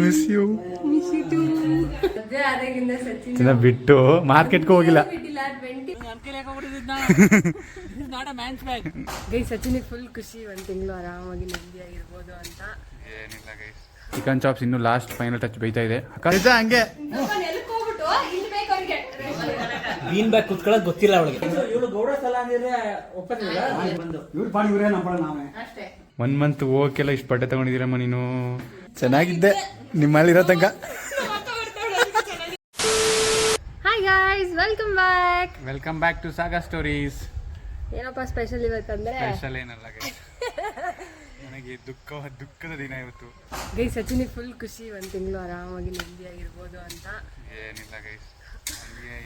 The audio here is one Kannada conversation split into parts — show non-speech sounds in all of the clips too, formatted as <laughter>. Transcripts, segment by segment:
ಮಿಸ್ ಯು ಬಿಟ್ಟು ಮಾರ್ಕೆಟ್ಗೆ ಹೋಗಿಲ್ಲ. ಸಚಿನ್ ಸಚಿನಿಗೆ ಫುಲ್ ಖುಷಿ ಒಂದ್ ತಿಂಗಳು ಆರಾಮಾಗಿ ನೆಮ್ಮದಿಯಾಗಿರ್ಬೋದು ಅಂತ. ಏನಿಲ್ಲ ಗೈಸ್ ಚಿಕನ್ ಚಾಪ್ಸ್ ಇನ್ನು ಲಾಸ್ಟ್ ಫೈನಲ್ ಟಚ್ ಬೈತಾ ಇದೆ. ನಿಜ ಹಂಗೆ. ಬೀನ್ ಬ್ಯಾಗ್ ಕುತ್ಕೊಳ್ಳೋದು ಗೊತ್ತಿಲ್ಲ ಅವಳಿಗೆ. ಇವಳು ಗೌಡ ಸ್ಥಳ ಅಂದ್ರೆ ಒಪ್ಪತ್ತಿಲ್ಲ ಬಂದು ಇವ್ರು ಪಾಡಿ ಇವರೇ ನಮ್ಮ ನಾವೇ ಒನ್ ಮಂತ್ ಹೋಗಕ್ಕೆಲ್ಲ ಇಷ್ಟು ಬಟ್ಟೆ ತಗೊಂಡಿದ್ದೀರಮ್ಮ ನೀನು. ಚೆನ್ನಾಗಿದ್ದೆ. ನಿಮ್ಮಲ್ಲಿರೋ ತನಕ. Hi guys welcome back welcome back to saga stories ಏನಪ್ಪ ಸ್ಪೆಷಲ್ ಇವತ್ತಂದ್ರೆ? ಸ್ಪೆಷಲ್ ಏನಲ್ಲ ಗೈಸ್ ನನಗೆ ದುಃಖ ದುಃಖದ ದಿನ ಇವತ್ತು. ಗೈ ಸಚಿನಿಗೆ ಫುಲ್ ಖುಷಿ ಒಂದು ತಿಂಗಳು ಆರಾಮಾಗಿ ನೆಮ್ಮದಿಯಾಗಿರ್ಬೋದು ಅಂತ. ಏನಿಲ್ಲ ಗೈಸ್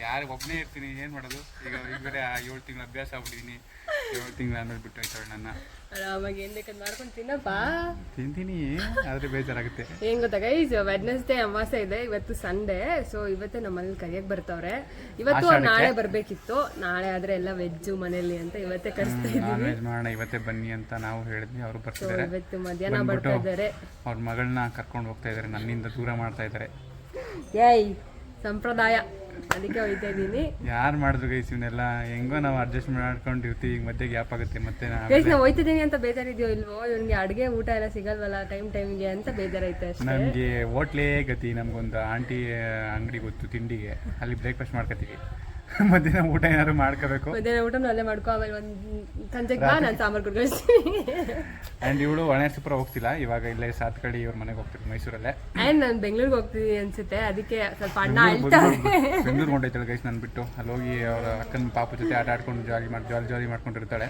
ಯಾರು ಒಬ್ಬನೇ ಇರ್ತೀನಿ ಏನು ಮಾಡೋದು? ಈಗ ಈಗ ಬೇರೆ ಏಳು ತಿಂಗಳು ಅಭ್ಯಾಸ ಆಗ್ಬಿಟ್ಟಿದ್ದೀನಿ ಏಳು ತಿಂಗಳು ಆಮೇಲೆ ಬಿಟ್ಟು ಹೋಯ್ತಾಳೆ ನನ್ನ ಆರಾಮಾಗಿ ಏನ್ ಬೇಕಾದ್ ಮಾಡ್ಕೊಂಡು ತಿನ್ನಪ್ಪ. ತಿಂತೀನಿ ಆದರೆ ಬೇಜಾರಾಗುತ್ತೆ. ಏನ್ ಗೊತ್ತಾ ಗೈಸ್ ವೆಡ್ನೆಸ್ಡೇ ಅಮಾಸೆ ಇದೆ ಇವತ್ತು ಸಂಡೇ ಸೊ ಇವತ್ತೇ ನಮ್ಮಲ್ಲಿ ಕರಿಯಕ್ ಬರ್ತಾವ್ರೆ. ಇವತ್ತು ಅವ್ರು ನಾಳೆ ಬರ್ಬೇಕಿತ್ತು. ನಾಳೆ ಆದ್ರೆ ಎಲ್ಲ ವೆಜ್ಜು ಮನೇಲಿ ಅಂತ ಇವತ್ತೇ ಕರೆಸ್ತಾ ನಾನ್ ವೆಜ್ ಮಾಡೋಣ ಇವತ್ತೇ ಬನ್ನಿ ಅಂತ ನಾವು ಹೇಳಿದ್ವಿ ಅವರು ಬರ್ತಿದ್ದಾರೆ ಇವತ್ತು ಮಧ್ಯಾಹ್ನ ಬರ್ತಾ ಇದ್ದಾರೆ. ಅವ್ರ ಮಗಳನ್ನ ಕರ್ಕೊಂಡು ಹೋಗ್ತಾ ಇದ್ದಾರೆ ನನ್ನಿಂದ ದೂರ ಮಾಡ್ತಾ ಇದ್ದಾರೆ ಏಯ್ ಸಂಪ್ರದಾಯ. ಅದಕ್ಕೆ ಹೋಯ್ತಾ ಇದ್ದೀನಿ ಯಾರು ಮಾಡಿದ್ರು ಗೈಸ್ ಇವನ್ನೆಲ್ಲ? ಹೆಂಗೋ ನಾವು ಅಡ್ಜಸ್ಟ್ ಮಾಡ್ಕೊಂಡಿರ್ತೀವಿ ಈಗ ಮಧ್ಯೆ ಗ್ಯಾಪ್ ಆಗುತ್ತೆ ಮತ್ತೆ ಗೈಸ್ ನಾವು ಹೋಯ್ತಿದ್ದೀನಿ ಅಂತ ಬೇಜಾರಿದ್ಯೋ ಇಲ್ವೋ? ಇವನಿಗೆ ಅಡುಗೆ ಊಟ ಎಲ್ಲ ಸಿಗಲ್ವಲ್ಲ ಟೈಮ್ ಟೈಮ್ಗೆ ಅಂತ ಬೇಜಾರೈತೆ ಅಷ್ಟೇ. ನಮಗೆ ಹೋಟ್ಲೇ ಗತಿ ನಮ್ಗೊಂದು ಆಂಟಿ ಅಂಗಡಿ ಗೊತ್ತು ತಿಂಡಿಗೆ. ಅಲ್ಲಿ ಬ್ರೇಕ್ಫಾಸ್ಟ್ ಮಾಡ್ಕೋತೀವಿ <laughs> ಮಧ್ಯಾಹ್ನ ಊಟ ಏನಾದ್ರು ಮಾಡ್ಕೋಬೇಕು. ಮಧ್ಯಾಹ್ನ ಊಟ ಅಲ್ಲೇ ಮಾಡ್ಕೊ ಆಮೇಲೆ ಒಂದು ಸಂಜೆಗೆ ಬಾ ನಾನು ಸಾಂಬಾರು ಕೊಡ್ಕೊಳ್ತೀನಿ. <laughs> ಆ್ಯಂಡ್ ಇವಳು ಒಣಸುಪುರ ಹೋಗ್ತಿಲ್ಲ ಇವಾಗ ಇಲ್ಲೇ ಸಾತ್ಕಡಿ ಇವ್ರ ಮನೆಗೆ ಹೋಗ್ತಿದ್ರು ಮೈಸೂರಲ್ಲೇ. ಆ್ಯಂಡ್ ನಾನು ಬೆಂಗಳೂರಿಗೆ ಹೋಗ್ತೀನಿ ಅನ್ಸುತ್ತೆ ಅದಕ್ಕೆ ಸ್ವಲ್ಪ ಅಣ್ಣ ಅಳ್ತಾರೆ ಬೆಂಗಳೂರು ಹೊಂಟೈತಾಳೆ ಗೈಸ್ ನಾನು ಬಿಟ್ಟು. ಅಲ್ಲಿ ಹೋಗಿ ಅವರ ಅಕ್ಕನ ಪಾಪ ಜೊತೆ ಆಟ ಆಡ್ಕೊಂಡು ಜಾಲಿ ಮಾಡಿ ಜಾಲಿ ಜಾಲಿ ಮಾಡ್ಕೊಂಡಿರ್ತಾಳೆ.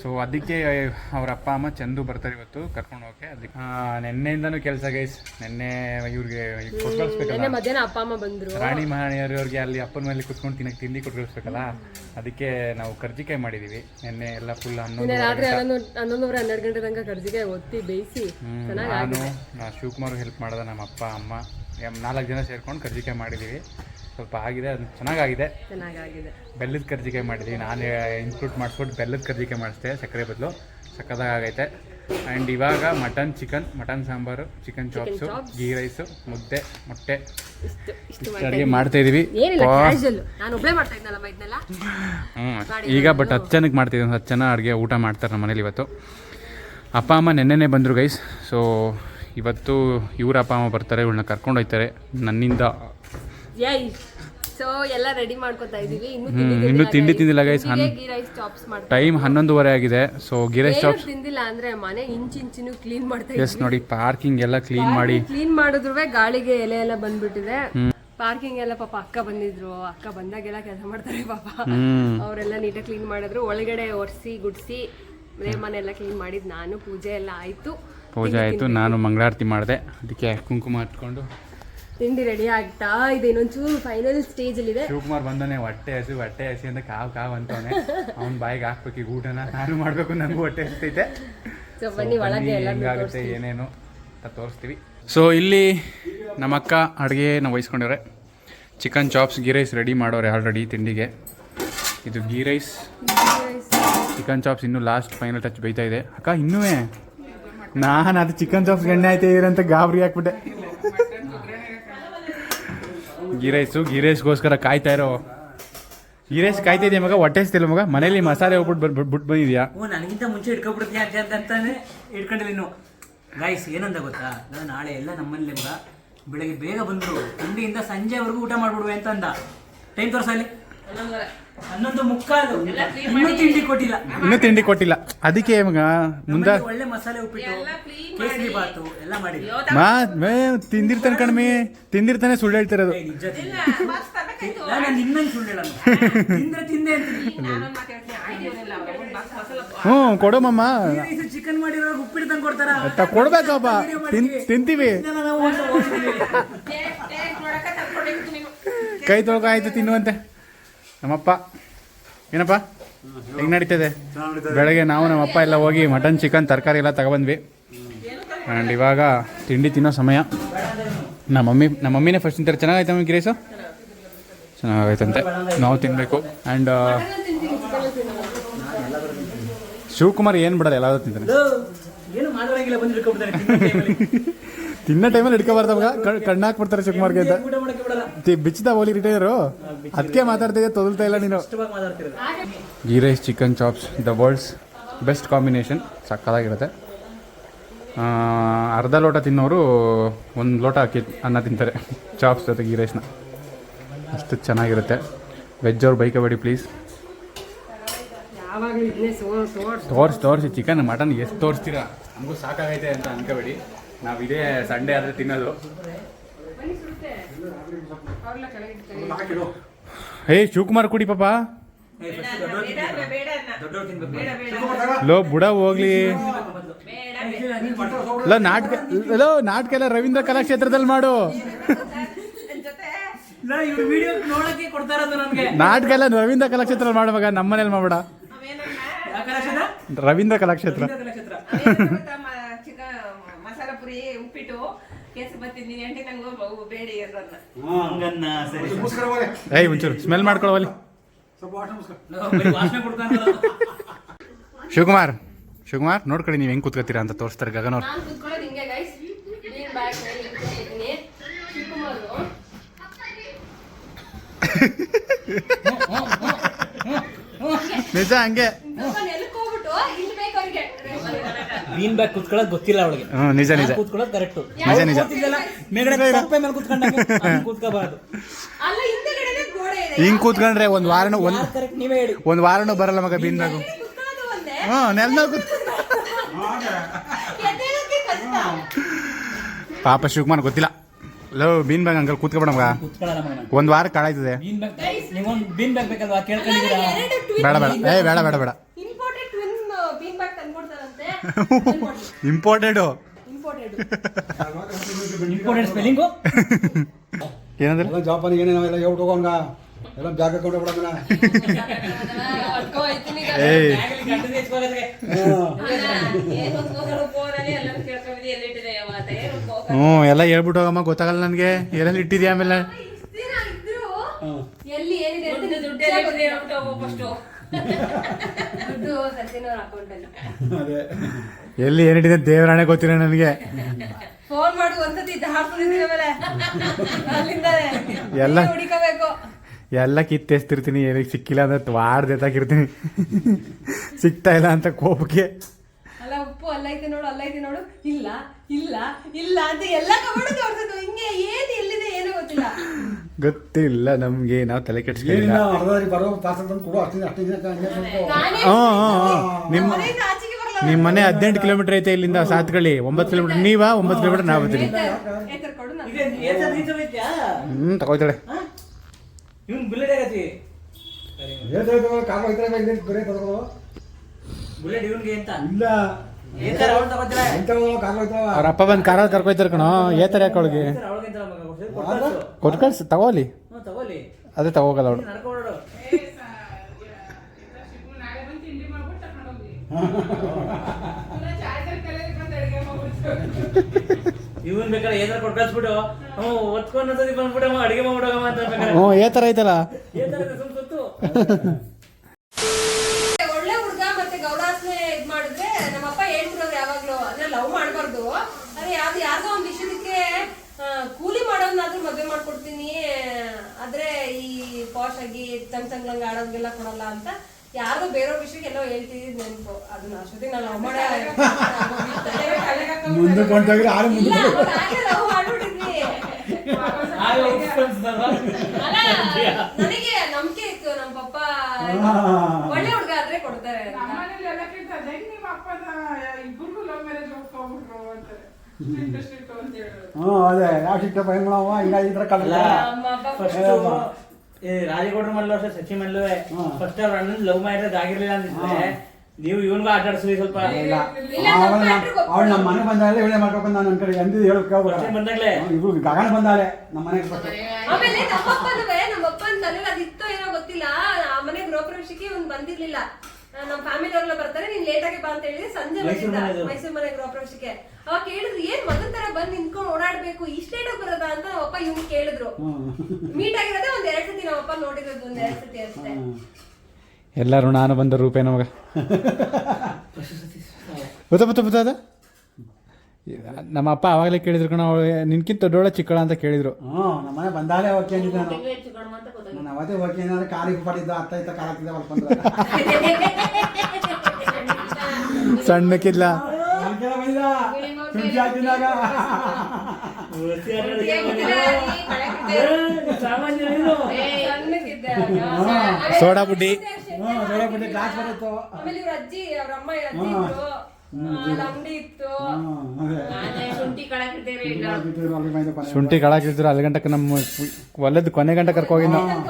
ಸೊ ಅದಕ್ಕೆ ಅವ್ರ ಅಪ್ಪ ಅಮ್ಮ ಚಂದು ಬರ್ತಾರೆ ಇವತ್ತು ಕರ್ಕೊಂಡು ಹೋಗಕ್ಕೆ. ಅದಕ್ಕೆ ನಿನ್ನೆಯಿಂದನೂ ಕೆಲಸ ಗೈಸ್ ನಿನ್ನೆ ಇವ್ರಿಗೆ ಕೊಟ್ಟು ಮಧ್ಯಾಹ್ನ ಅಪ್ಪ ಅಮ್ಮ ಬಂದ್ರು. ರಾಣಿ ಮಹಾರಾಣಿಯವ್ರಿಗೆ ಅಲ್ಲಿ ಅಪ್ಪನ ಮೇಲೆ ಕುತ್ಕೊಂಡು ತಿನ್ನಕ್ಕೆ ತಿಂಡಿ ಕೊಟ್ಟು ಕಳಿಸ್ಬೇಕಲ್ಲ ಅದಕ್ಕೆ ನಾವು ಕರ್ಜಿಕಾಯಿ ಮಾಡಿದೀವಿ. ನಿನ್ನೆ ಎಲ್ಲ ಫುಲ್ ಹನ್ನೊಂದು ರಾತ್ರಿ ಹನ್ನೊಂದು ಹನ್ನೊಂದುವರೆ ಹನ್ನೆರಡು ಗಂಟೆ ತನಕ ಕರ್ಜಿಗೆ ಒತ್ತಿ ಬೇಯಿಸಿ ನಾನು ನಾ ಶಿವಕುಮಾರ್ ಹೆಲ್ಪ್ ಮಾಡ್ದೆ ನಮ್ಮ ಅಪ್ಪ ಅಮ್ಮ ನಾಲ್ಕು ಜನ ಸೇರ್ಕೊಂಡು ಕರ್ಜಿಕಾಯಿ ಮಾಡಿದ್ದೀವಿ ಸ್ವಲ್ಪ ಆಗಿದೆ ಅದು ಚೆನ್ನಾಗಾಗಿದೆ. ಚೆನ್ನಾಗಾಗಿದೆ. ಬೆಲ್ಲದ ಕರ್ಜಿಕಾಯಿ ಮಾಡಿದ್ವಿ ನಾನು ಇನ್ಕ್ಲೂಡ್ ಮಾಡಿಸ್ಬಿಟ್ಟು ಬೆಲ್ಲದ ಕರ್ಜಿಕಾಯಿ ಮಾಡಿಸ್ದೆ ಸಕ್ಕರೆ ಬದಲು. ಸಕ್ಕದಾಗ ಆಗೈತೆ. ಆ್ಯಂಡ್ ಇವಾಗ mutton chicken mutton sambar chicken chops ghee rice ಮುದ್ದೆ ಮೊಟ್ಟೆ. ಅಡುಗೆ ಮಾಡ್ತಾ ಇದೀವಿ. ಈಗ ಬಟ್ ಹತ್ತು ಜನಕ್ಕೆ ಮಾಡ್ತಿದ್ದೀವಿ ಒಂದು ಹತ್ತು ಜನ ಅಡುಗೆ ಊಟ ಮಾಡ್ತಾರೆ ನಮ್ಮ ಮನೇಲಿ ಇವತ್ತು. ಅಪ್ಪ ಅಮ್ಮ ನೆನ್ನೆನೇ ಬಂದರು ಗೈಸ್ ಸೊ ಇವತ್ತು ಇವ್ರ ಅಪ್ಪ ಅಮ್ಮ ಬರ್ತಾರೆ ಇವಳನ್ನ ಕರ್ಕೊಂಡು ಹೋಗ್ತಾರೆ. ನನ್ನಿಂದ ಯೈ ಸೊ ಎಲ್ಲ ರೆಡಿ ಮಾಡ್ಕೊತಾ ಇದೀವಿ. ಇನ್ನು ಇನ್ನೂ ತಿಂಡಿ ತಿಂದಿಲ್ಲ ಗೈಸ್ ಹನ್ ಗೀ ರೈಸ್ ಚಾಪ್ಸ್ ಮಾಡ್ತಾ ಟೈಮ್ ಹನ್ನೊಂದುವರೆ ಆಗಿದೆ. ಸೊ ಗಿರೇಶ್ ಚಾಪ್ಸ್ ತಿಂದಿಲ್ಲ ಅಂದ್ರೆ ಮನೆ ಇಂಚ್ ಇಂಚಿನೂ ಕ್ಲೀನ್ ಮಾಡ್ತಾ ಎಸ್ ನೋಡಿ ಪಾರ್ಕಿಂಗ್ ಎಲ್ಲ ಕ್ಲೀನ್ ಮಾಡಿ. ಕ್ಲೀನ್ ಮಾಡಿದ್ರು ಗಾಳಿಗೆ ಎಲೆ ಎಲ್ಲ ಬಂದ್ಬಿಟ್ಟಿದೆ. ಪಾರ್ಕಿಂಗ್ ಎಲ್ಲ ಪಾಪ ಅಕ್ಕ ಬಂದಿದ್ರು. ಅಕ್ಕ ಬಂದಾಗೆಲ್ಲ ಕೆಲಸ ಮಾಡ್ತಾರೆ ಪಾಪ. ಹ್ಮ್. ಅವರೆಲ್ಲ ನೀಟಾಗಿ ಕ್ಲೀನ್ ಮಾಡಿದ್ರು. ಒಳಗಡೆ ಒರೆಸಿ ಗುಡ್ಸಿ ಮನೆ ಎಲ್ಲ ಕ್ಲೀನ್ ಮಾಡಿದ್ ನಾನು ಪೂಜೆ ಎಲ್ಲ ಆಯ್ತು. ಪೂಜೆ ಆಯ್ತು ನಾನು ಮಂಗಳಾರತಿ ಮಾಡಿದೆ. ಅದಕ್ಕೆ ಕುಂಕುಮ ಹಚ್ಕೊಂಡು ತಿಂಡಿ ರೆಡಿ ಆಗ್ತಾ ಇದೆ. ಇನ್ನೊಂಚೂರು ಫೈನಲ್ ಸ್ಟೇಜ್ ಅಲ್ಲಿ ಇದೆ. ಶಿವಕುಮಾರ್ ಬಂದನೆ ಹೊಟ್ಟೆ ಹಸಿ ಹೊಟ್ಟೆ ಹಸಿ ಅಂತ ಕಾವ್ ಕಾವ್ ಅಂತವನೆ ಅವ್ನ ಬಾಯಿಗೆ ಹಾಕ್ಬೇಕು ಈಗ ಊಟನ ನಾನು ಮಾಡಬೇಕು ನನಗೂ ಹೊಟ್ಟೆ ಹಸ್ತೈತೆ. ಸೊ ಬನ್ನಿ ಒಳಗೆ ಎಲ್ಲ ಹೆಂಗಾಗುತ್ತೆ ಏನೇನು ಅಂತ ತೋರಿಸ್ತೀವಿ. ಸೊ ಇಲ್ಲಿ ನಮ್ಮ ಅಕ್ಕ ಅಡುಗೆ ನಾವು ವಹಿಸ್ಕೊಂಡಿವ್ರೆ chicken chops ghee rice ready ಮಾಡೋರೆ ಆಲ್ರೆಡಿ ತಿಂಡಿಗೆ. ಇದು ಗೀ ರೈಸ್ ಚಿಕನ್ ಚಾಪ್ಸ್ ಇನ್ನೂ ಲಾಸ್ಟ್ ಫೈನಲ್ ಟಚ್ ಬೈತಾ ಇದೆ. ಅಕ್ಕ ಇನ್ನೂ ನಾನು ಅದು ಚಿಕನ್ ಚಾಪ್ಸ್ ಎಣ್ಣೆ ಆಯ್ತಾ ಅಂತ ಗಾಬರಿ ಹಾಕ್ಬಿಟ್ಟೆ ಗೀ ಗಿರೇಶ್ಗೋಸ್ಕರ ಗೀ ರೈಸ್ಗೋಸ್ಕರ ಕಾಯ್ತಾ ಇರೋ. ಗಿರೇಶ್ ರೈಸ್ ಕಾಯ್ತಾ ಇದೆಯಾ ಮಗ? ಹೊಟ್ಟೆ ಹಸ್ತಿಲ್ಲ ಮಗ? ಮನೇಲಿ ಮಸಾಲೆ ಹೋಗ್ಬಿಟ್ಟು ಬರ್ ಬಿಟ್ಟು ಬಂದಿದ್ಯಾ? ಓ ನನಗಿಂತ ಮುಂಚೆ ಇಟ್ಕೊಬಿಡ್ತೀಯ ಅಂತ ಅಂತ ಅಂತಾನೆ ಇಟ್ಕೊಂಡಿಲ್ಲ ಇನ್ನು. ಗಾಯ್ಸ್ ಏನಂತ ಗೊತ್ತಾ? ನಾನು ನಾಳೆ ಎಲ್ಲ ನಮ್ಮಲ್ಲಿ ಮಗ ಬೆಳಗ್ಗೆ ಬೇಗ ಬಂದ್ರು ತಿಂಡಿಯಿಂದ ಸಂಜೆವರೆಗೂ ಊಟ ಮಾಡ್ಬಿಡುವೆ ಅಂತ ಅಂದ. ಟೈಮ್ ತೋರ್ಸಲ್ಲಿ ಹನ್ನೊಂದು ಮುಕ್ಕಾಲು. ಇನ್ನೂ ತಿಂಡಿ ಕೊಟ್ಟಿಲ್ಲ. ಇನ್ನೂ ತಿಂಡಿ ಕೊಟ್ಟಿಲ್ಲ. ಅದಕ್ಕೆ ಮಗ ಮುಂದೆ ಒಳ್ಳೆ ಮಸಾಲೆ ಉಪ್ಪಿಟ್ಟು ಕೇಸರಿ ಬಾತು ಎಲ್ಲ ಮಾ ಮೇ ತಿಂದಿರ್ತಾನೆ ಕಣ್ಮಿ ತಿಂದಿರ್ತಾನೆ ಸುಳ್ಳು ಹೇಳ್ತಿರೋದು. ಹ್ಮ್ ನಿಜ ನಾನು ನಿನ್ನಂಗೆ ಸುಳ್ಳು ಹೇಳಲ್ಲ ತಿಂದ್ರೆ ತಿಂದೆ ಅಂತೀನಿ. ಹ್ಞೂ ಕೊಡೋಮಮ್ಮ ಚಿಕನ್ ಮಾಡಿರೋ ಉಪ್ಪಿಟ್ಟು ತಂದು ಕೊಡ್ತಾರ? ತ- ಕೊಡ್ಬೇಕಪ್ಪ. ತಿನ್ ತಿಂತೀವಿ. ಕೈ ತೊಳ್ಕೊ ಆಯ್ತು ತಿನ್ನುವಂತೆ. ನಮ್ಮಪ್ಪ. ಏನಪ್ಪ? ಹೆಂಗ್ ನಡೀತದೆ? ಬೆಳಗ್ಗೆ ನಾವು ನಮ್ಮಪ್ಪ ಎಲ್ಲ ಹೋಗಿ ಮಟನ್ ಚಿಕನ್ ತರಕಾರಿ ಎಲ್ಲ ತಗೊಬಂದ್ವಿ. ಆ್ಯಂಡ್ ಇವಾಗ ತಿಂಡಿ ತಿನ್ನೋ ಸಮಯ. ನಮ್ಮ ಮಮ್ಮಿ ನಮ್ಮ ಮಮ್ಮಿನೇ ಫಸ್ಟ್ ತಿಂತಾರೆ. ಚೆನ್ನಾಗೈತೆ ಮಮ್ಮಿ ಗಿರೇಸು ಚೆನ್ನಾಗೈತಂತೆ ನಾವು ತಿನ್ನಬೇಕು ಆ್ಯಂಡ್ ಶಿವಕುಮಾರ್ ಏನು ಬಿಡಲ್ಲ ಎಲ್ಲಾದ್ರೂ ತಿಂತಾನೆ <laughs> ತಿನ್ನೋ ಟೈಮಲ್ಲಿ ಹಿಡ್ಕೊಬಾರ್ದವಾಗ ಕಣ್ಣು ಹಾಕ್ಬಿಡ್ತಾರೆ ಶಿವಕುಮಾರ್ಗೆ ಅಂತ. ಊಟ ಮಾಡಕ್ಕೆ ಬಿಡಲ್ಲ. ತಿ- ಬಿಚ್ಚಿದ ಹೋಲಿ ರಿಟೈರು ಅದಕ್ಕೆ ಮಾತಾಡ್ತಿದ್ದೆ ತೊದಲ್ತಾ ಇಲ್ಲ ನೀನು. Ghee rice chicken chops the world's best combination ಸಕ್ಕದಾಗಿರುತ್ತೆ ಅರ್ಧ ಲೋಟ ತಿನ್ನೋರು ಒಂದು ಲೋಟ ಹಾಕಿ ಅನ್ನ ತಿಂತಾರೆ. ಚಾಪ್ಸ್ ಜೊತೆ ಗೀ ರೈಸ್ನ. ಅಷ್ಟು ಚೆನ್ನಾಗಿರುತ್ತೆ. ವೆಜ್ ಅವ್ರು ಬೈಕಬೇಡಿ ಪ್ಲೀಸ್ ಯಾವಾಗಲೂ ಇದನ್ನೇ ಸೋ ತೋರ್ಸ್ ತೋರಿಸಿ ತೋರಿಸಿ ಚಿಕನ್ ಮಟನ್ ಎಷ್ಟು ತೋರಿಸ್ತೀರಾ? ನಮಗೂ ಸಾಕಾಗೈತೆ ಅಂತ ಅನ್ಕೋಬೇಡಿ. ನಾವು ಇದೇ ಸಂಡೇ ಆದರೆ ತಿನ್ನೋದು. ಏಯ್ ಶಿವಕುಮಾರ್ ಕುಡಿ ಪಾಪ. ಲೋ ಬುಡ ಹೋಗ್ಲಿ. ಲೋ ನಾಟಕ ಲೋ ನಾಟಕ ಎಲ್ಲ ರವೀಂದ್ರ ಕಲಾಕ್ಷೇತ್ರದಲ್ಲಿ ಮಾಡು. ನಾಟಕ ಎಲ್ಲ ರವೀಂದ್ರ ಕಲಾಕ್ಷೇತ್ರದಲ್ಲಿ ಮಾಡುವಾಗ ನಮ್ಮನೇಲಿ ಮಾಡ್ಬೇಡ. ರವೀಂದ್ರ ಕಲಾಕ್ಷೇತ್ರ ಕಲಾಕ್ಷೇತ್ರ ಚಿಕನ್ ಮಸಾಲ ಪುರಿ ಉಪ್ಪಿಟ್ಟು ಕೇಸರಿ ಬತ್ತಿದ್ದೀನಿ ಅಂಟಿ ನಂಗೆ ಬೇಡಿ ಅದನ್ನ ಹಂಗನ್ನ ಸರಿ. ಏಯ್ ಒಂಚೂರು ಸ್ಮೆಲ್ ವಾಸನೆ ಇರೋದು. ಶಿವಕುಮಾರ್ ಶಿವಕುಮಾರ್ ನೋಡ್ಕೊಳ್ಳಿ ನೀವು ಹೆಂಗ್ ಕೂತ್ಕೋತೀರಾ ಅಂತ ತೋರಿಸ್ತಾರೆ ಗಗನ್ ಅವ್ರು ನಾನು ಕುತ್ಕೊಳ್ಳೋದು ಹಿಂಗೆ ಗೈಸ್ ನೀನ್ ಬ್ಯಾಗ್ ಮೇಲೆ ಇಟ್ಕೊಂಡಿದ್ದೀನಿ. ಶಿವಕುಮಾರು. ನಿಜ ಹಂಗೆ. ನೆಲಕ್ಕೆ ಹೋಗ್ಬಿಟ್ಟು ಇಲ್ಲಿ ಬೇಕು ಅವ್ರಿಗೆ. ಬೀನ್ ಬ್ಯಾಗ್ ಕುತ್ಕೊಳ್ಳೋದು ಗೊತ್ತಿಲ್ಲ ಅವಳಿಗೆ. ನಿಜ ನಿಜ. ಕೂತ್ಕೊಳ್ಳೋದು ಕರೆಕ್ಟ್ ನಿಜ ನಿಜ. ಮೇಗಡೆ ಮೇಲೆ ಕುತ್ಕೊಂಡಂಗೆ ಹಂಗ್ ಕೂತ್ಕೋಬಾರ್ದು. ಅಲ್ಲ ಹಿಂದೆಗಡೆನೆ ಗೋಡೆ ಇದೆ. ಹಿಂಗ್ ಕೂತ್ಕೊಂಡ್ರೆ ಒಂದ್ ವಾರನೂ ಒಂದ್ ಕರೆಕ್ಟ್ ನೀವೇ ಹೇಳಿ. ಒಂದ್ ವಾರನೂ ಬರಲ್ಲ ಮಗ ಬೀನ್ ಬ್ಯಾಗ್ ಒಂದೇ. ಹ್ಞೂ ನೆಲ ಮೇಲೆ ಕೂತ್ ಎದ್ದೇಳೋಕೆ ಕಷ್ಟ. ಪಾಪ ಶಿವಕುಮಾರ್ ಗೊತ್ತಿಲ್ಲ. ಲೋ ಬೀನ್ ಬ್ಯಾಗ್ ಅಂಕಲ್ ಕೂತ್ಕೊಬೇಡ ಮಗ. ಕುತ್ಕೊಳ್ಳಲ್ಲ ಒಂದ್ ವಾರ ಕಾಳಾಯ್ತದೆ. ಬೀನ್ ಬ್ಯಾಗ್ ನೀವೊಂದು ಬೀನ್ ಬ್ಯಾಗ್ ಬೇಕಲ್ವಾ? ಕೇಳ್ಕೊಂಡಿದ್ದೀರಾ? ಬೇಡ ಬೇಡ. ಏ ಬೇಡ ಬೇಡ ಬೇಡ ಇಂಪೋರ್ಟೆಡ್ ಟ್ವಿನ್ ಬೀನ್ ಬ್ಯಾಗ್ ತಂದ್ಕೊಡ್ತಾರಂತೆ ಇಂಪಾರ್ಟೆಂಟ್ ಇಂಪೋರ್ಟೆಡ್ ಇಂಪಾರ್ಟೆಂಟ್ ಸ್ಪೆಲ್ಲಿಂಗು ಏನಂದ್ರೆ? ಎಲ್ಲ ಜಾಪಾನಿಗೆ ಏನೇ ನಾವೆಲ್ಲ ಹೇಳ್ಬಿಟ್ಟು ಹೋಗೋಂಗ. ಎಲ್ಲ ಜಾಗ ಕೊಂಡು ಬಿಡೋಣ. ಏಯ್. ಹ್ಞೂ ಎಲ್ಲ ಹೇಳ್ಬಿಟ್ಟು ಹೋಗಮ್ಮ ಗೊತ್ತಾಗಲ್ಲ ನನಗೆ. ಎಲ್ಲೆಲ್ಲಿ ಇಟ್ಟಿದ್ಯಾ ಆಮೇಲೆ? ಎಲ್ಲಿ ಏನಿದೆ ಅಂತ ದುಡ್ಡು ಫಸ್ಟು ಅದೇ. ಎಲ್ಲಿ ಏನಿಟ್ಟಿದೆ ದೇವರಾಣೆ ಗೊತ್ತಿಲ್ಲ ನನಗೆ. ಫೋನ್ ಮಾಡು ಒಂದ್ಸತಿ ಎಲ್ಲ- ಹುಡುಕಬೇಕು. ಎಲ್ಲ ಕಿತ್ತೆಸ್ತಿರ್ತೀನಿ ಏನಕ್ಕೆ ಸಿಕ್ಕಿಲ್ಲ ಅಂದ್ರೆ ವಾಡ್ದೆತ್ತಾಕಿರ್ತೀನಿ ಸಿಗ್ತಾ ಇಲ್ಲ ಅಂತ ಕೋಪಕ್ಕೆ. ಅಲ್ಲ ಉಪ್ಪು ಅಲ್ಲೈತೆ ನೋಡು ಅಲ್ಲೈತೆ ನೋಡು. ಇಲ್ಲ ಇಲ್ಲ ಇಲ್ಲ ಅಂತ ಎಲ್ಲ ಕಬಡ್ಡಿ ತೋರ್ಸೋದು ಹಿಂಗೆ ಏನ್ ಎಲ್ಲಿದೆ? ಗೊತ್ತಿಲ್ಲ. ಗೊತ್ತಿಲ್ಲ ನಮ್ಗೆ ನಾವು ತಲೆ ಕೆಡ್ಸ್ಕೊಂಡಿಲ್ಲ. ಬರೋ ಪಾರ್ಸಲ್ ತಂದು ಕೊಡು ಅಷ್ಟೇ ಅಷ್ಟೇ ನಿಮ್ಮ ಮನೆಯಿಂದ ಆಚೆಗೆ ಬರಲ್ಲ. ನಿಮ್ಮ ಮನೆ ಹದಿನೆಂಟು ಕಿಲೋಮೀಟರ್ ಐತೆ ಇಲ್ಲಿಂದ ಸಾತ್ಕಳಿ ಒಂಬತ್ತು ಕಿಲೋಮೀಟರ್ ನೀವಾ? ಒಂಬತ್ತು ಕಿಲೋಮೀಟರ್ ನಾವು ಬರ್ತೀನಿ ಹ್ಞೂ ತಗೋತಾಳೆ ಅವ್ರ ಅಪ್ಪ ಬಂದು ಕಾರಲ್ಲಿ ಕರ್ಕೊಯ್ತಾರ ಕಣೋ ಏತರ ಯಾಕೆ ಅವಳಿಗೆ? ಕೊಟ್ಟು ಕಳ್ಸಿ ತಗೋಲಿ ಅದೇ ತಗೋಗಲ್ಲ ಅವಳು. ನಡ್ಕೊಂಡು ಇವನ್ ಬೇಕಾದ್ರೆ ಏನಾರ ಕೊಟ್ಟು ಕಳ್ಸ್ಬಿಟ್ಟು ಹ್ಞೂ ಒತ್ಕೊಂಡು ಸತಿ ಬಂದ್ಬಿಡಮ್ಮ ಅಡಿಗೆ ಮಾಡ್ಬಿಡೋಗಮ್ಮ ಅಂತ ಹ್ಞೂ ಏತರ ಐತಲ್ಲ. ಸುಮ್ ಸುತ್ತು ಒಳ್ಳೆ ಹುಡುಗ ಮತ್ತೆ ಗೌಡಾಸ್ನೆ ಇದ್ ಮಾಡಿದ್ರೆ ನಮ್ಮಪ್ಪ ಹೇಳ್ಬಿಡೋರು ಯಾವಾಗ್ಲೂ ಅಂದ್ರೆ ಲವ್ ಮಾಡ್ಬಾರ್ದು ಅದೇ ಯಾವ್ದು ಯಾವ್ದೋ ಒಂದ್ ವಿಷಯಕ್ಕೆ ಆ, ಕೂಲಿ ಮಾಡೋದ್ನಾದ್ರೂ ಮದ್ವೆ ಮಾಡ್ಕೊಡ್ತೀನಿ ಆದ್ರೆ ಈ ಪಾಶ್ ಆಗಿ ತಂಗ್ ತಂಗ್ಲಂಗ್ ಆಡೋದ್ಗೆಲ್ಲ ಕೊಡಲ್ಲ ಅಂತ ಯಾರು ಬೇರೆಯವ್ರ ವಿಷಯಕ್ಕೆ ಎಲ್ಲೋ ಹೇಳ್ತಿದ್ ನೆನಪು. ಅದನ್ನ ಅಷ್ಟೊತ್ತಿಗೆ ನಾನು ಲವ್ ಮಾಡೇ ಆರು ಮುಂದೆ ಮಾಡ್ಬಿಟ್ಟಿದ್ವಿ ನನಗೆ ನಂಬಿಕೆ ಇತ್ತು. ನಮ್ಮ ಪಪ್ಪ ಒಳ್ಳೆ ಹುಡುಗ ಆದ್ರೆ ಕೊಡ್ತಾರೆ ಹ್ಞೂ ಅದೇ. ಯಾವ ಶಿಕ್ಷಕ ಹೆಂಗ್ ಹಿಂಗಾಗಿದ್ರೆ ಕಳ್ಳ ಈ ರಾಜಗೌಡ್ರ ಮಲ್ಲು ಅಷ್ಟೇ ಸಚಿ ಮಲ್ಲು ಹ್ಮ್. ಫಸ್ಟ್ ಅವ್ರ ಅಣ್ಣನ್ ಲವ್ ಮ್ಯಾರೇಜ್ ಆಗಿರ್ಲಿಲ್ಲ ಅಂದ್ರೆ ನೀವು ಇವನ್ಗೂ ಆಟ ಆಡಿಸ್ರಿ ಸ್ವಲ್ಪ ಅವಳು ನಮ್ಮ ಮನೆ ಬಂದಾಗಲೇ ಇವಳೆ ಮಾಡ್ಕೊಂಡು ನಾನು ನನ್ನ ಕಡೆ ಎಂದಿದ್ದು ಹೇಳಕ್ ಬಂದಾಗಲೇ. ಬಂದಾಗ್ಲೇ ಇವ್ರು ಗಗನ ಬಂದಾಳೆ ನಮ್ಮ ಮನೆಗೆ ಫಸ್ಟ್ ಆಮೇಲೆ ನಮ್ಮಪ್ಪನವೇ ನಮ್ಮಪ್ಪನ ತಲೆಯಲ್ಲಿ ಅದಿತ್ತೋ ಏನೋ ಗೊತ್ತಿಲ್ಲ. ಆ ಮನೆ ಗೃಹ ಪ್ರವೇಶಕ್ಕೆ ಇವ್ನು ಬಂದಿರ್ಲಿಲ್ಲ. ನಮ್ಮ ಫ್ಯಾಮಿಲಿ ಅವ್ರೆಲ್ಲ ಬರ್ತಾರೆ ನೀನ್ ಲೇಟ್ ಆಗಿ ಬಾ ಅಂತ ಹೇಳಿದ್ರೆ ಸಂಜೆ ಮೈಸೂರು ಬಂದಿದ್ದ. ಮೈಸೂರು ಮನೆ ಗೃಹ ಪ್ರವೇಶಕ್ಕೆ. ಅವಾಗ ಕೇಳಿದ್ರು ಏನ್ ಮಗನ್ ತರ ಬಂದ್ ನಿಂತ್ಕೊಂಡು ಓಡಾಡ್ಬೇಕು ಇಷ್ಟ ಲೇಟ್ ಆಗಿ ಬರೋದಾ ಅಂತ ನಮ್ಮಪ್ಪ ಇವ್ನು ಕೇಳಿದ್ರು. ಮೀಟ್ ಆಗಿರೋದೇ ಒಂದ್ ಎರಡ್ ಸತಿ ನಮ್ಮಪ್ಪ ನೋಡಿರೋದು ಒಂದ್ ಎರಡ್ ಸತಿ ಅಷ್ಟೇ. ಎಲ್ಲರೂ ನಾನು ಬಂದ ರೂಪೇನ ಮಗ. ಗೊತ್ತಾ? ನಮ್ಮ ಅಪ್ಪ ಅವಾಗಲೇ ಕೇಳಿದ್ರು ಕಣ ನಿನ್ಕಿಂತ ದೊಡ್ಡೋಳ ಚಿಕ್ಕಳ ಅಂತ ಕೇಳಿದ್ರು. ಹ್ಞೂ ನಮ್ಮ ಮನೆ ಬಂದಾಲೆ ಓಕೆ ನಾನು. ನಾನು ಅವತ್ತೇ ಓಕೆ ಅಂದ್ರೆ ಕಾರಿಗೆ ಪಡಿದ್ದ ಅತ್ತ ಇತ್ತ ಕಾಲಕ್ಕಿದ್ದ ಬರ್ಕೊಂಡ್ರೆ ಸಣ್ಣಕ್ಕಿಲ್ಲ ಸೋಡಾ ಬುಡ್ಡಿ. ಸೋಡಾ ಬುಡ್ಡಿ ಹ್ಞೂ ಗ್ಲಾಸ್ ಬರುತ್ತೋ. ಆಮೇಲೆ ಇವ್ರ ಅಜ್ಜಿ ಅವ್ರ ಅಮ್ಮ ಅಜ್ಜಿ ಅಂಗಡಿ ಇತ್ತು. ಶುಂಠಿ ಕಳಕಿದ್ದೇವೆ ಇದ್ರು ಅಲ್ಲಿ ಶುಂಠಿ ಗಂಟಕ್ಕೆ ನಮ್ಮ ಹೊಲದ ಕೊನೆ ಗಂಟೆ ಕರ್ಕೋಗಿದ್ದ ಫೋಟೋ ನಾನು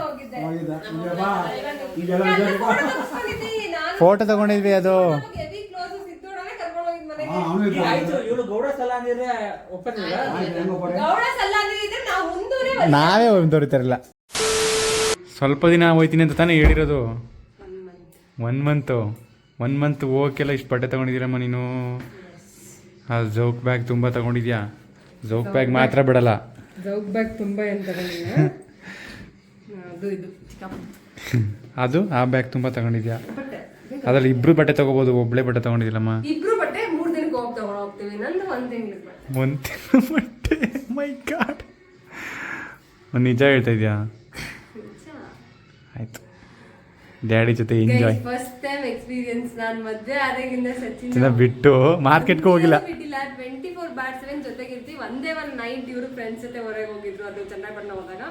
ಫೋಟೋ ತಗೊಂಡಿದ್ವಿ ಅದು. ನಾವು ದೊರಿತಾರಿಲ್ಲ ಸ್ವಲ್ಪ ದಿನ ಹೋಯ್ತೀನಿ ಅಂತ ತಾನೇ ಹೇಳಿರೋದು. ಒನ್ ಮಂತು ಒನ್ ಮಂತ್ ಹೋಗಕ್ಕೆಲ್ಲ ಇಷ್ಟು ಬಟ್ಟೆ ತಗೊಂಡಿದ್ದೀರಮ್ಮ ನೀನು? ಆ ಜೋಕ್ ಬ್ಯಾಗ್ ತುಂಬ ತಗೊಂಡಿದ್ಯಾ? ಜೋಕ್ ಬ್ಯಾಗ್ ಮಾತ್ರ ಬಿಡಲ್ಲ. ಜೋಕ್ ಬ್ಯಾಗ್ ತುಂಬ ಏನ್ <laughs> ಅದು ಆ ಬ್ಯಾಗ್ ತುಂಬ ತಗೊಂಡಿದ್ಯಾ? ಅದ್ರಲ್ಲಿ ಇಬ್ರು ಬಟ್ಟೆ ತಗೋಬಹುದು ಒಬ್ಳೆ ಬಟ್ಟೆ ತಗೊಂಡಿದ್ದಿಲ್ಲಮ್ಮ ಇಬ್ರು ಬಟ್ಟೆ ಮೂರ್ ದಿನಕ್ಕೆ ಹೋಗಿ ತಗೊಂಡ್ ಹೋಗ್ತೀವಿ. ನಂದು ಒಂದ್ ತಿಂಗ್ಳು ಬಟ್ಟೆ. ಮೈ ಗಾಡ್ <laughs> ನಿಜ ಹೇಳ್ತಾ ಇದೆಯಾ? ಡ್ಯಾಡಿ ಜೊತೆ ಎಂಜಾಯ್ ಫಸ್ಟ್ ಟೈಮ್ ಎಕ್ಸ್ಪೀರಿಯನ್ಸ್ ನಾನು ಮದ್ವೆ ಆದಾಗಿಂದ ಸಚಿನ್ ಬಿಟ್ಟು ಮಾರ್ಕೆಟ್ಗೆ ಹೋಗಿಲ್ಲ. ಬಿಟ್ಟಿಲ್ಲ. ಟ್ವೆಂಟಿ ಫೋರ್ ಬಾರ್ ಸೆವೆನ್ ಜೊತೆಗಿರ್ತೀವಿ. ಒಂದೇ ಒಂದು ನೈಟ್ ಇವರು ಫ್ರೆಂಡ್ಸ್ ಜೊತೆ ಹೊರಗೆ ಹೋಗಿದ್ರು. ಅದು ಚನ್ನಪಟ್ಟಣ ಹೋದಾಗ.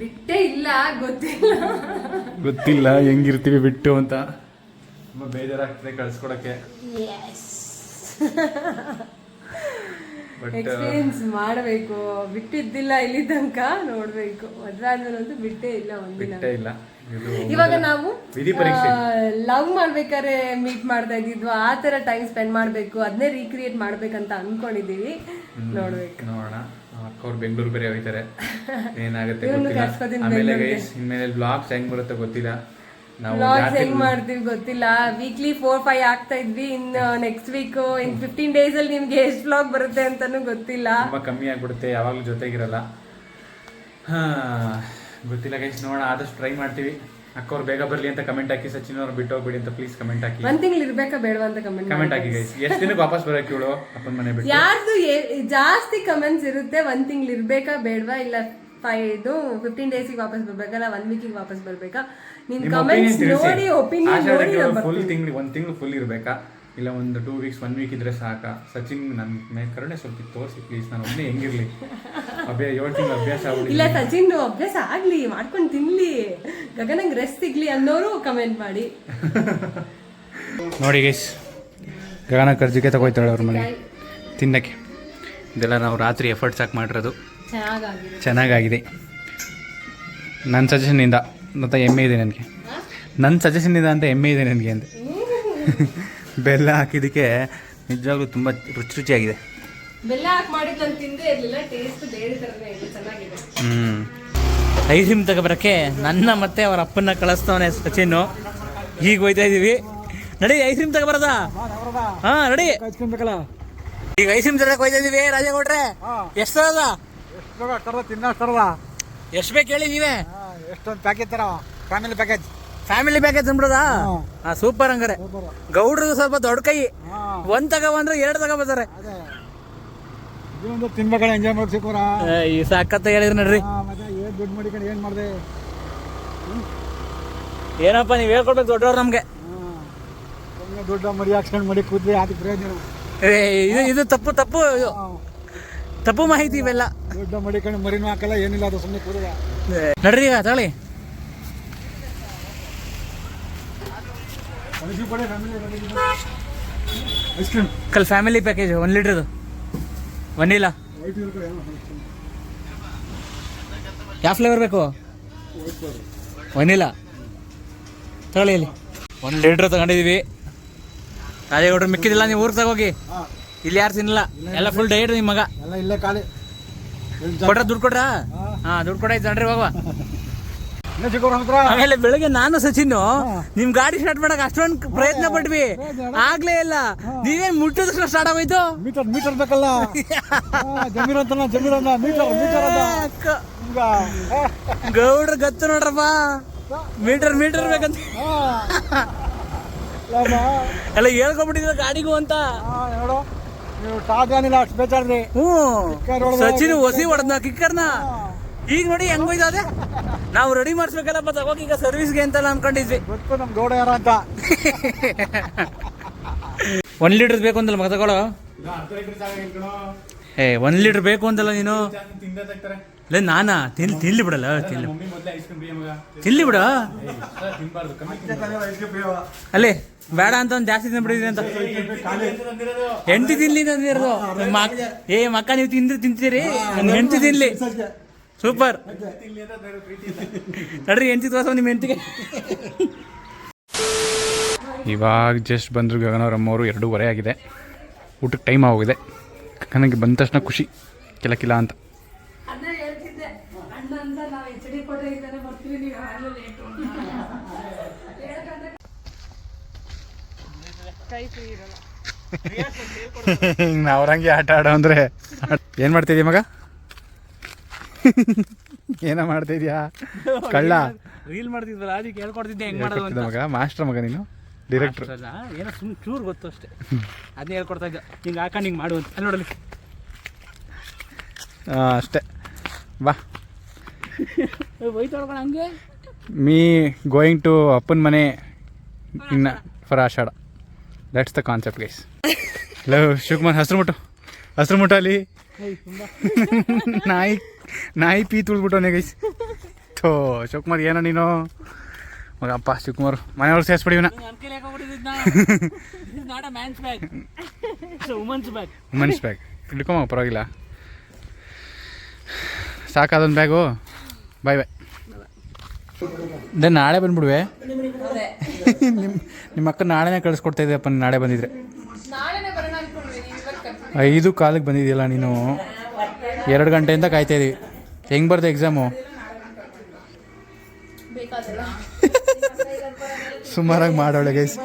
ಬಿಟ್ಟೇ ಇಲ್ಲ ಗೊತ್ತಿಲ್ಲ. ಗೊತ್ತಿಲ್ಲ ಹೆಂಗಿರ್ತೀವಿ ಬಿಟ್ಟು ಅಂತ. ತುಂಬ ಬೇಜಾರಾಗ್ತದೆ ಕಳ್ಸ್ಕೊಡಕ್ಕೆ. ಬಟ್ ಎಕ್ಸ್ಪೀರಿಯನ್ಸ್ ಮಾಡಬೇಕು. ಬಿಟ್ಟಿದ್ದಿಲ್ಲ ಇಲ್ಲಿ ತನಕ ನೋಡ್ಬೇಕು. ಮದ್ವೆ ಆದ್ಮೇಲಂತೂ ಬಿಟ್ಟೇ ಇಲ್ಲ ಒಂದಿನ. ಬಿಟ್ಟೇ ಇಲ್ಲ. ಇವಾಗ ನಾವು ಲವ್ ಮಾಡ್ಬೇಕಾದ್ರೆ ಮೀಟ್ ಮಾಡ್ತಾ ಇದ್ದಿದ್ವು ಆ ತರ ಟೈಮ್ ಸ್ಪೆಂಡ್ ಮಾಡ್ಬೇಕು ಅದನ್ನೇ ರೀಕ್ರಿಯೇಟ್ ಮಾಡ್ಬೇಕಂತ ಅನ್ಕೊಂಡಿದೀವಿ ನೋಡ್ಬೇಕು. ನೋಡೋಣ. ಅವ್ರು ಬೆಂಗಳೂರು ಬೇರೆ ಹೋಗ್ತಾರೆ ಏನಾಗುತ್ತೆ ಗೊತ್ತಿಲ್ಲ. ಆಮೇಲೆ ಗೈಸ್ ಇನ್ಮೇಲೆ ಬ್ಲಾಗ್ಸ್ ಹೆಂಗ್ ಬರುತ್ತೆ ಗೊತ್ತಿಲ್ಲ. ನಾವು ವ್ಲಾಗ್ಸ್ ಹೆಂಗ್ ಮಾಡ್ತೀವಿ ಗೊತ್ತಿಲ್ಲ. ವೀಕ್ಲಿ ಫೋರ್ ಫೈವ್ ಆಗ್ತಾ ಇದ್ವಿ. In next week in fifteen days ಅಲ್ಲಿ ನಿಮ್ಗೆ ಎಷ್ಟು ಬ್ಲಾಗ್ ಬರುತ್ತೆ ಅಂತಾನು ಗೊತ್ತಿಲ್ಲ. ತುಂಬಾ ಕಮ್ಮಿ ಆಗ್ಬಿಡುತ್ತೆ. ಯಾವಾಗ್ಲೂ ಜೊತೆಗಿರಲ್ಲ. ಹಾ. ಗೊತ್ತಿಲ್ಲ ಗೈಸ್ ನೋಡೋಣ ಆದಷ್ಟು ಟ್ರೈ ಮಾಡ್ತೀವಿ. ಅಕ್ಕವ್ರು ಬೇಗ ಬರಲಿ ಅಂತ ಕಮೆಂಟ್ ಹಾಕಿ ಸಚಿನ್ ಅವ್ರು ಬಿಟ್ಟು ಹೋಗ್ಬಿಡಿ ಅಂತ ಪ್ಲೀಸ್ ಕಮೆಂಟ್ ಹಾಕಿ. ಒಂದ್ ತಿಂಗಳು ಇರ್ಬೇಕಾ ಬೇಡವಾ ಅಂತ ಕಮೆಂಟ್ ಕಮೆಂಟ್ ಹಾಕಿ ಗೈಸ್ ಎಷ್ಟು ದಿನಕ್ಕೆ ವಾಪಸ್ ಬರೋಕೆ ಇವಳು ಅಪ್ಪನ ಮನೆ ಬಿಟ್ಟು? ಯಾರ್ದು ಏ- ಜಾಸ್ತಿ ಕಮೆಂಟ್ಸ್ ಇರುತ್ತೆ ಒಂದ್ ತಿಂಗಳು ಇರ್ಬೇಕಾ ಬೇಡವಾ ಇಲ್ಲ ಫೈ ಇದು ಫಿಫ್ಟೀನ್ ಡೇಸಿಗೆ ವಾಪಸ್ ಬರ್ಬೇಕಲ್ಲ ಒನ್ ವೀಕಿಗೆ ವಾಪಸ್ ಬರ್ಬೇಕಾ? ನಿನ್ ನಿಮ್ಮ ಕಮೆಂಟ್ಸ್ ಒಪಿನಿಯನ್ ನೋಡಿ ಒಪಿನಿಯನ್ ನೋಡಿ ಫುಲ್ ತಿಂಗಳು ಒಂದ್ ತಿಂಗಳು ಫುಲ್ ಇರಬೇಕಾ? ಇಲ್ಲ ಒಂದು ಟೂ ವೀಕ್ಸ್ ಒನ್ ವೀಕ್ ಇದ್ರೆ ಸಾಕ. ಸಚಿನ್ ನನ್ನ ಮೇಲೆ ಕರುಣೆ ಸ್ವಲ್ಪ ತೋರಿಸಿ ಪ್ಲೀಸ್ ನಾನು ಒಮ್ಮೆ ಹೆಂಗಿರ್ಲಿ? ಅಭ್ಯಾಸ ಏಳು ತಿಂಗಳು ಅಭ್ಯಾಸ ಇಲ್ಲ ಸಚಿನ್ ಅಭ್ಯಾಸ ಆಗ್ಲಿ ಮಾಡ್ಕೊಂಡು ತಿನ್ಲಿ. ಗಗನಂಗ್ ರೆಸ್ಟ್ ಸಿಗ್ಲಿ ಅನ್ನೋರು ಕಮೆಂಟ್ ಮಾಡಿ. ನೋಡಿ ಗೈಸ್ ಗಗನ ಕರ್ಜಿಗೆ ತಗೋಯ್ತಾಳೆ ಅವ್ರ ಮನೆ. ತಿನ್ನಕ್ಕೆ. ಇದೆಲ್ಲ ನಾವು ರಾತ್ರಿ ಎಫರ್ಟ್ಸ್ ಹಾಕಿ ಮಾಡಿರೋದು. ಚೆನ್ನಾಗಾಗಿದೆ. ಚೆನ್ನಾಗಾಗಿದೆ. ನನ್ನ ಸಜೆಷನ್ನಿಂದ ಮತ್ತೆ ಹೆಮ್ಮೆ ಇದೆ ನನಗೆ. ನನ್ನ ಸಜೆಷನ್ನಿಂದ ಅಂತ ಹೆಮ್ಮೆ ಇದೆ ನನಗೆ ಅಂತ ಬೆಲ್ಲ ಹಾಕಿದ್ದಕ್ಕೆ ನಿಜವಾಗ್ಲೂ ತುಂಬ ರುಚಿ ರುಚಿಯಾಗಿದೆ. ಬೆಲ್ಲ ಹಾಕಿ ಮಾಡಿದ್ ನಾನು ತಿಂದೇ ಇರಲಿಲ್ಲ ಟೇಸ್ಟ್ ಬೇರೆ ತರನೇ ಇದೆ ಚೆನ್ನಾಗಿದೆ. ಹ್ಞೂ ಐಸ್ ಕ್ರೀಮ್ ತಗೊಬರಕ್ಕೆ ನನ್ನ ಮತ್ತೆ ಅವರ ಅಪ್ಪನ ಕಳಿಸ್ತವನೆ ಸಚಿನ್ ಈಗ ಹೋಯ್ತಾ ಇದೀವಿ. ನಡಿ ಐಸ್ ಕ್ರೀಮ್ ತಗೊಬರದ? ಹಾ ನಡಿ. ಈಗ ಐಸ್ ಕ್ರೀಮ್ ತರಕ್ ಹೋಯ್ತಾ ಇದೀವಿ ರಾಜೇಗೌಡ್ರೆ. ಎಷ್ಟು ತರದ? ಎಷ್ಟು ತರದ? ಎಷ್ಟು ಬೇಕು ಹೇಳಿ ನೀವೇ? ಎಷ್ಟೊಂದು ಪ್ಯಾಕೇಜ್ ತರ? ಫ್ಯಾಮಿಲಿ ಪ್ಯಾಕೇಜ್ ಫ್ಯಾಮಿಲಿ ಪ್ಯಾಕೇಜ್ ಅಂದ್ಬಿಡದ ಹಾ. ಸೂಪರ್ ಹಂಗಾರೆ. ಗೌಡ್ರದು ಸ್ವಲ್ಪ ದೊಡ್ಡ ಕೈ. ಒಂದ್ ತಗೊಬಂದ್ರೆ ಎರಡು ತಗೊಬರ್ತಾರೆ ತಿನ್ಬೇಕಲ್ಲ ಎಂಜಾಯ್ ಮಾಡಿ ಸಿಕ್ಕೋರ ಈ ಸಾಕತ್ತ ಹೇಳಿದ್ರು ನಡ್ರಿ. ಏನು ದುಡ್ಡು ಮಾಡಿಕೊಂಡು ಏನ್ ಮಾಡಿದೆ? ಏನಪ್ಪ ನೀವ್ ಹೇಳ್ಕೊಡ್ಬೇಕು ದೊಡ್ಡವ್ರು ನಮ್ಗೆ. ದೊಡ್ಡ ಮರಿ ಹಾಕ್ಸ್ಕೊಂಡು ಮಡಿ ಕೂದ್ಲಿ ಅದಕ್ಕೆ ಪ್ರಯೋಜನ? ಏ, ಇದು ಇದು ತಪ್ಪು ತಪ್ಪು. ಇದು. ತಪ್ಪು ಮಾಹಿತಿ ಇವೆಲ್ಲ. ದೊಡ್ಡ ಮಡಿಕೊಂಡು ಮರಿನೂ ಹಾಕಲ್ಲ ಏನಿಲ್ಲ ಅದು ಸುಮ್ಮನೆ ಕೂದ ನಡ್ರಿ ಈಗ ತಗೊಳ್ಳಿ ಐಸ್ ಕ್ರೀಮ್ ಕಲ್ ಫ್ಯಾಮಿಲಿ ಪ್ಯಾಕೇಜ್ ಒನ್ ಲೀಟ್ರದು ವನಿಲಾ ಯಾವ ಫ್ಲೇವರ್ ಬೇಕು? ವನಿಲಾ ತಗೊಳ್ಳಿ ಇಲ್ಲಿ. ಒಂದು ಲೀಟ್ರ್ ತಗೊಂಡಿದೀವಿ. ರಾಜೇಗೌಡ್ರು ಮಿಕ್ಕಿದಿಲ್ಲ ನೀವು ಊರಿಗೆ ತಗೋಗಿ. ಇಲ್ಲಿ ಯಾರು ತಿನ್ನಲ್ಲ. ಎಲ್ಲ ಫುಲ್ ಡಯಟ್ ನಿಮ್ಮ ಮಗ. ಕೊಟ್ರ ದುಡ್ಡು ಕೊಟ್ರಾ? ಹಾ. ದುಡ್ಡು ಕೊಡ ಚಿಕ್ಕವ್ರ ಹತ್ರ ಆಮೇಲೆ ಬೆಳಗ್ಗೆ ನಾನು ಸಚಿನ್ ನಿಮ್ ಗಾಡಿ ಸ್ಟಾರ್ಟ್ ಮಾಡಕ್ ಅಷ್ಟೊಂದು ಪ್ರಯತ್ನ ಪಟ್ವಿ. ಆಗ್ಲೇ ಇಲ್ಲ. ನೀವೇನ್ ಮುಟ್ಟಿದ ಸ್ಟಾರ್ಟ್ ಆಗೋಯ್ತು? ಮೀಟರ್ ಮೀಟರ್ ಬೇಕಲ್ಲ? <laughs> ಜಮೀರ್ ಜಮೀರ್ ಅಂದ ಮೀಟರ್ ಮೀಟರ್ ಅಂದ ಗೌಡ್ರ ಗತ್ತು ನೋಡ್ರಪ್ಪ. ಮೀಟರ್ ಮೀಟರ್ ಬೇಕಂತ. ಎಲ್ಲ ಹೇಳ್ಕೊಬಿಟ್ಟಿದ್ರು ಗಾಡಿಗೂ ಅಂತ? ನೋಡು ನೀವು ಟಾಗಾನಿಲ್ಲ ಅಷ್ಟು ಬೇಜಾರ್ರಿ. ಹ್ಞೂ. ಸಚಿನ್ ಹೊಸಿ ಹೊಡೆದ್ನ ಕಿಕ್ಕರ್ನ ಈಗ ನೋಡಿ ಹೆಂಗ್ ಹೋಯ್ತದೆ ನಾವು ರೆಡಿ ಮಾಡಿಸ್ಬೇಕಲ್ಲಪ್ಪ ತಗೋಕ್ ಈಗ ಸರ್ವಿಸ್ಗೆ ಅಂತೆಲ್ಲ ಅನ್ಕೊಂಡಿದ್ವಿ. ಗೊತ್ತು ನಮ್ ಗೌಡ ಯಾರ ಅಂತ. <laughs> ಒನ್ ಲೀಟರ್ ಬೇಕು ಅಂತಲ್ಲ ಮಗ ತಗೊಳ್ಳೋ ಏ ಒನ್ ಲೀಟರ್ ಬೇಕು ಅಂತಲ್ಲ ನೀನು? ಲೇ ನಾನಾ? ತಿನ್ ತಿನ್ಲಿ ಬಿಡಲ್ಲ ತಿನ್ಲಿ. ತಿನ್ಲಿ ಬಿಡ. ಅಲ್ಲೇ ಬೇಡ ಅಂತ ಒಂದು ಜಾಸ್ತಿ ತಿನ್ಬಿಡಿದ್ರಿ ಅಂತ. ಹೆಂಡತಿ ತಿನ್ಲಿ ಅಂದಿರೋದು. ಮಕ್ ಏ ಮಕ್ಕ ನೀವು ತಿಂದ್ರೆ ತಿಂತೀರಿ? ಹೆಂಡತಿ ತಿನ್ಲಿ. ಸೂಪರ್. ನಡ್ರಿ ಹೆಂಡತಿ ತೋರ್ಸ ನಿಮ್ಮ ಹೆಂಡತಿಗೆ. ಇವಾಗ ಜಸ್ಟ್ ಬಂದರು ಗಗನವರಮ್ಮವರು ಎರಡೂವರೆ ಆಗಿದೆ. ಊಟಕ್ಕೆ ಟೈಮ್ ಆಗೋಗಿದೆ. ನನಗೆ ಬಂದ ತಕ್ಷಣ ಖುಷಿ. ಕೆಲಕಿಲ್ಲ ಕಿಲ ಅಂತ. <laughs> ಹಿಂಗೆ ಅವ್ರಂಗೆ ಆಟ ಆಡೋ ಅಂದರೆ ಏನು ಮಾಡ್ತಿದ್ಯಾ ಮಗ? <laughs> ಏನೋ ಇದೀಯಾ? <laughs> ಕಳ್ಳ. ರೀಲ್ ಮಾಡ್ತಿದ್ವಲ್ಲ ಅದಕ್ಕೆ ಹೇಳ್ಕೊಡ್ತಿದ್ದೆ ಹೆಂಗ್ ಮಾಡೋದು ಅಂತ. ಮಗ? ಮಾಸ್ಟರ್ ಮಗ ನೀನು? ಡೈರೆಕ್ಟರ್ ಅಲ್ಲ, ಏನೋ ಸುಮ್ ಚೂರ್ ಗೊತ್ತು ಅಷ್ಟೇ. ಅದನ್ನ ಹೇಳ್ಕೊಡ್ತಾ ಇದ್ದ. ಹಿಂಗೆ ಹಾಕೊಂಡು ಹಿಂಗೆ ಮಾಡು ಅಂತ. ಅಲ್ಲಿ ನೋಡಲಿ ಅಷ್ಟೇ. ಬಾ. ಹೋಯ್ತು ಹಂಗೆ? ಮೀ ಗೋಯಿಂಗ್ ಟು ಅಪ್ಪನ ಮನೆ ಇನ್ನ for Ashada that's the concept guys hello Shivakumar ಹಸ್ರು ಮುಟ್ಟು. ಹಸ್ರು ಮುಟ್ಟು ಅಲ್ಲಿ ನಾಯಿ. ನಾಯಿ ಪೀ ತುಳ್ಬಿಟ್ಟವನೇ ಗೈಸ್ ಥೋ ಶಿವಕುಮಾರ್ ಏನೋ ನೀನು? ಮಗಪ್ಪ ಶಿವಕುಮಾರ್ ಮನೆಯವ್ರು ಸೇರಿಸ್ಬಿಡಿ ಇವನ ನನ್ನ ಕೈಲಿ ಹಾಕೊಂಡ್ಬಿಟ್ಟಿದ್ದ is not a man's bag woman's bag ಹಿಡ್ಕೊಂಬ ಪರವಾಗಿಲ್ಲ. ಸಾಕಾದೊಂದು ಬ್ಯಾಗು ಬಾಯ್ ಬಾಯ್ ದೆ ನಾಳೆ ಬಂದ್ಬಿಡುವೆ. ನಿಮ್ಮ ನಿಮ್ಮ ಅಕ್ಕ ನಾಳೆನೇ ಕಳಿಸ್ಕೊಡ್ತಾ ಇದ್ದೀಯಪ್ಪ ನಾಳೆ ಬಂದಿದ್ರೆ. ಐದು ಕಾಲಕ್ಕೆ ಬಂದಿದೆಯಲ್ಲ ನೀನು. ಎರಡು ಗಂಟೆಯಿಂದ ಕಾಯ್ತಾ ಇದೀವಿ. ಹೆಂಗೆ ಬರ್ದೆ ಎಕ್ಸಾಮು ಬೇಕಾದಲ್ಲ ಸುಮಾರಾಗಿ ಮಾಡೋಳೆ ಗೈಸ್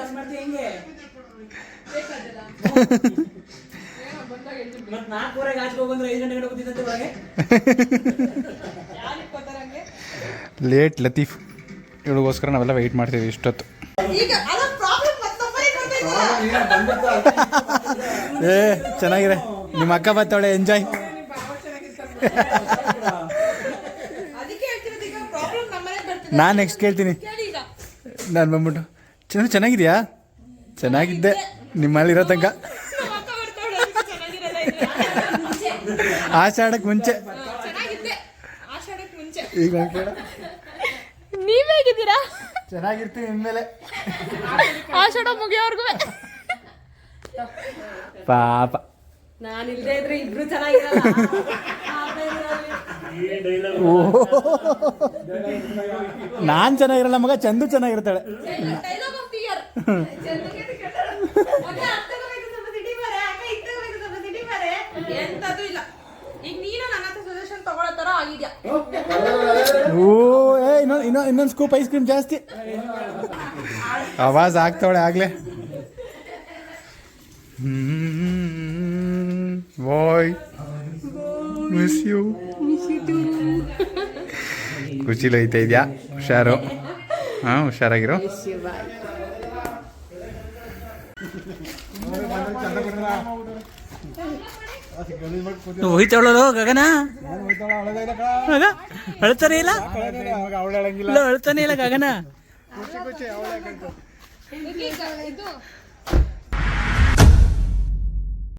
ಲೇಟ್ ಲತೀಫ್. ಇವಳಿಗೋಸ್ಕರ ನಾವೆಲ್ಲ ವೆಯ್ಟ್ ಮಾಡ್ತೀವಿ ಇಷ್ಟೊತ್ತು. ಏ ಚೆನ್ನಾಗಿದೆ. ನಿಮ್ಮ ಅಕ್ಕ ಬರ್ತಾವಳೆ ಎಂಜಾಯ್ ನಾನು ನೆಕ್ಸ್ಟ್ ಕೇಳ್ತೀನಿ. ಕೇಳಿ ಈಗ. ನಾನು ಬಂದ್ಬಿಟ್ಟು ಚೆನ್ನ ಚೆನ್ನಾಗಿದೆಯಾ? ಚೆನ್ನಾಗಿದ್ದೆ. ನಿಮ್ಮಲ್ಲಿರೋ ತನಕ. ಆಷಾಢಕ್ಕೆ ಮುಂಚೆ. ಈಗ ನೀವ್ ಹೇಗಿದ್ದೀರಾ? ಚೆನ್ನಾಗಿರ್ತೀನಿ ಇನ್ಮೇಲೆ. ಆಷಾಢ ಮುಗಿಯೋರ್ಗು ಪಾಪ. ನಾನು ಇಲ್ಲದೆ ಇದ್ರೆ ಇಬ್ರು ಚೆನ್ನಾಗಿರಲ್ಲ. ನಾನು ಚೆನ್ನಾಗಿರಲ್ಲ ಮಗ ಚಂದು ಚೆನ್ನಾಗಿರ್ತಾಳೆ. ಓ ಏ ಇನ್ನೊಂದು ಇನ್ನೊ ಇನ್ನೊಂದು ಸ್ಕೂಪ್ ಐಸ್ ಕ್ರೀಮ್ ಜಾಸ್ತಿ. ಆವಾಜ್ ಆಗ್ತಾವಳೆ ಆಗ್ಲೇ. ಬಾಯ್ ಮಿಸ್ ಯು ಖುಷಿಲಿ ಐತೆ ಇದೆಯಾ ಹುಷಾರು ಹಾಂ ಹುಷಾರಾಗಿರು ಹೋಯ್ತವಳೋ ಗಗನ? ಅಳ್ತಾನೆ ಇಲ್ಲ? ಇಲ್ಲ ಅಳ್ತಾನೆ ಇಲ್ಲ ಗಗನ. ಇದು